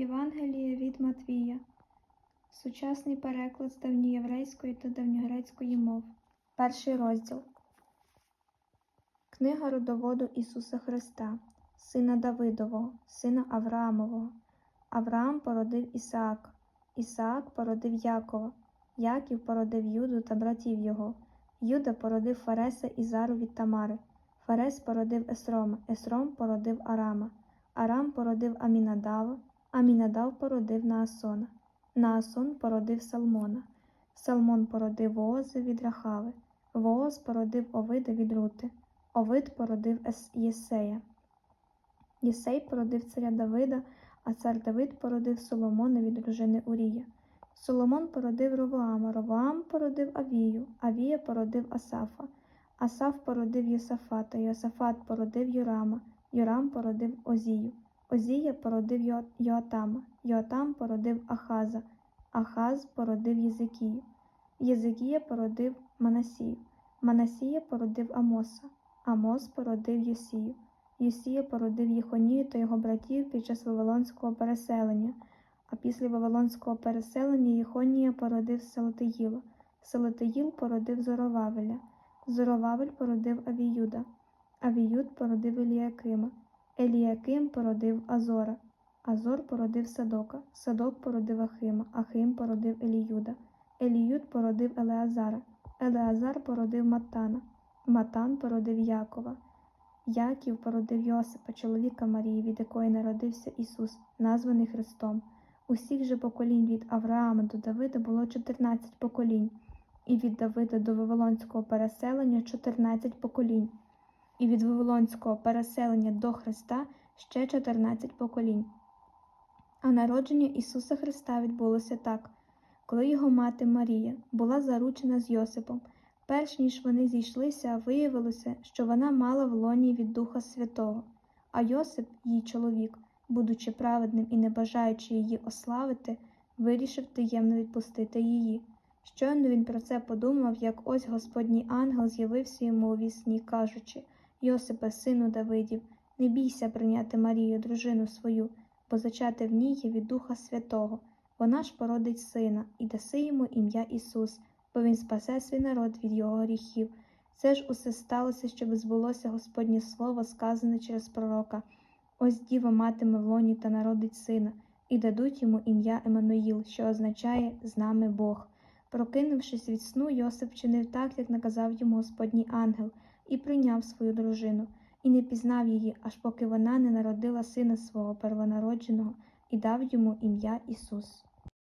Євангеліє від Матвія, сучасний переклад з давньоєврейської та давньогрецької мов. Перший розділ. Книга родоводу Ісуса Христа, сина Давидового, сина Авраамового. Авраам породив Ісаак, Ісаак породив Якова, Яків породив Юду та братів його. Юда породив Фареса і Зару від Тамари. Фарес породив Есрома, Есром породив Арама. Арам породив Амінадава, Амінадав породив Наасона. Наасон породив Салмона. Салмон породив Воози від Рахави. Вооз породив Овида від Рути. Овид породив Єсея. Єсей породив царя Давида, а цар Давид породив Соломона від дружини Урія. Соломон породив Ровоама, Ровоам породив Авію, Авія породив Асафа. Асаф породив Йосафата, Йосафат породив Юрама, Юрам породив Озію. Озія породив Йо- Йоатама, Йоатам породив Ахаза, Ахаз породив Єзикію. Єзикія породив Манасію, Манасія породив Амоса, Амос породив Йосію. Йосія породив Єхонію та його братів під час Вавилонського переселення, а після Вавилонського переселення Єхонія породив Салатиїла, Салатиїл породив Зоровавеля, Зоровавель породив Авіюда, Авіюд породив Еліакима, Еліаким породив Азора, Азор породив Садока, Садок породив Ахима, Ахим породив Еліюда, Еліюд породив Елеазара, Елеазар породив Матана, Матан породив Якова. Яків породив Йосипа, чоловіка Марії, від якої народився Ісус, названий Христом. Усіх же поколінь від Авраама до Давида було 14 поколінь, і від Давида до Вавилонського переселення 14 поколінь, і від Вавилонського переселення до Христа ще 14 поколінь. А народження Ісуса Христа відбулося так, коли його мати Марія була заручена з Йосипом. Перш ніж вони зійшлися, виявилося, що вона мала в лоні від Духа Святого, а Йосип, її чоловік, будучи праведним і не бажаючи її ославити, вирішив таємно відпустити її. Щойно він про це подумав, як ось Господній ангел з'явився йому у вісні, кажучи Йосипе, сину Давидів, не бійся прийняти Марію, дружину свою, бо зачати в ній є від Духа Святого. Вона ж породить сина, і даси йому ім'я Ісус бо він спасе свій народ від його гріхів. Це ж усе сталося, щоб збулося Господнє слово, сказане через пророка. Ось діва матиме в лоні та народить сина, і дадуть йому ім'я Еммануїл, що означає з нами Бог. Прокинувшись від сну, Йосип чинив так, як наказав йому Господній ангел, і прийняв свою дружину, і не пізнав її, аж поки вона не народила сина свого первонародженого, і дав йому ім'я Ісус.